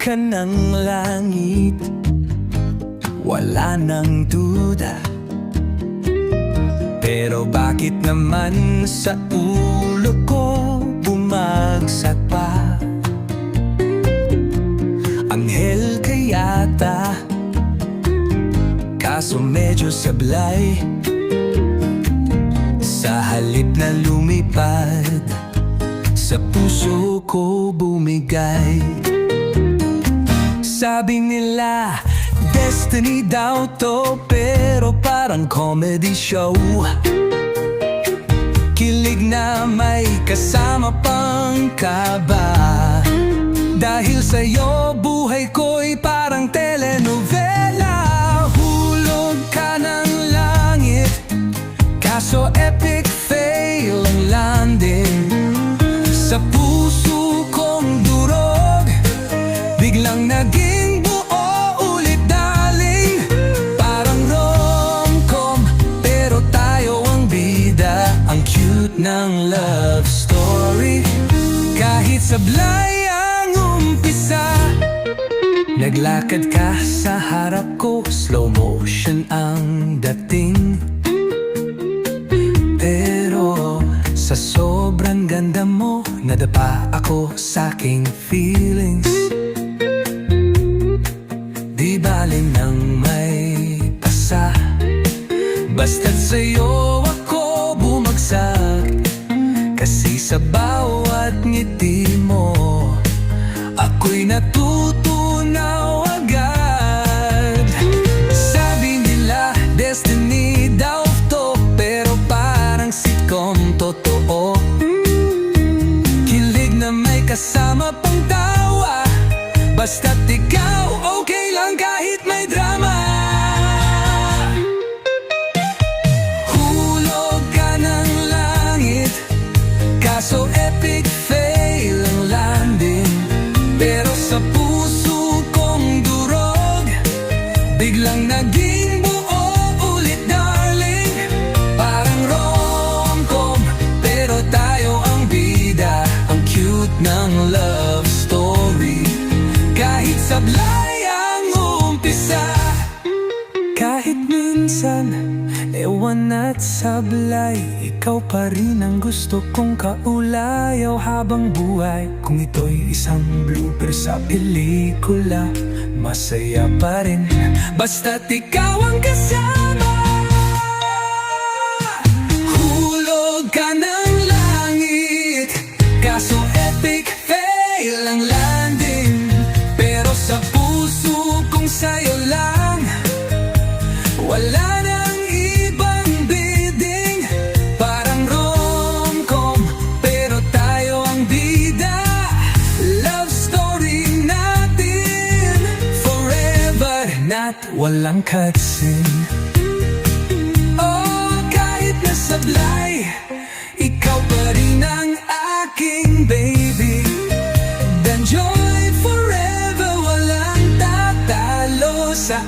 ka ng langit. Wala nang duda. Pero bakit naman sa ulo ko bumagsak pa? Anghel ka yata. Kaso medyo sablay. Sa halip na lumipad Sa puso ko bumigay Sabi nila Destiny daw to Pero parang comedy show. Kilig na may kasama pang kaba. Dahil sa'yo buhay ko'y parang telenovela. Hulog ka ng langit Kaso epic ng love story. Kahit sablay ang umpisa Naglakad ka sa harap ko. Slow motion ang dating. Pero sa sobrang ganda mo Nadapa ako sa aking feelings. Di bali nang may pasa. Basta't sa'yo sa bawat ngiti mo. Ako'y natutunaw Biglang naging buo ulit darling. Parang rom-com Pero tayo ang bida. Ang cute ng love story. Kahit sablay ang umpisa kahit minsan, ewan at sablay Ikaw pa rin ang gusto kong kaulayaw habang buhay. Kung ito'y isang blooper sa pelikula Masaya pa rin, basta't ikaw ang kasama. Hulog ka ng langit Kaso epic fail ang landing. Pero sa puso kong sa'yo lang Not walang cutscene Oh, kahit nasablay Ikaw pa rin ang aking baby. Dan joy forever Walang tatalo sa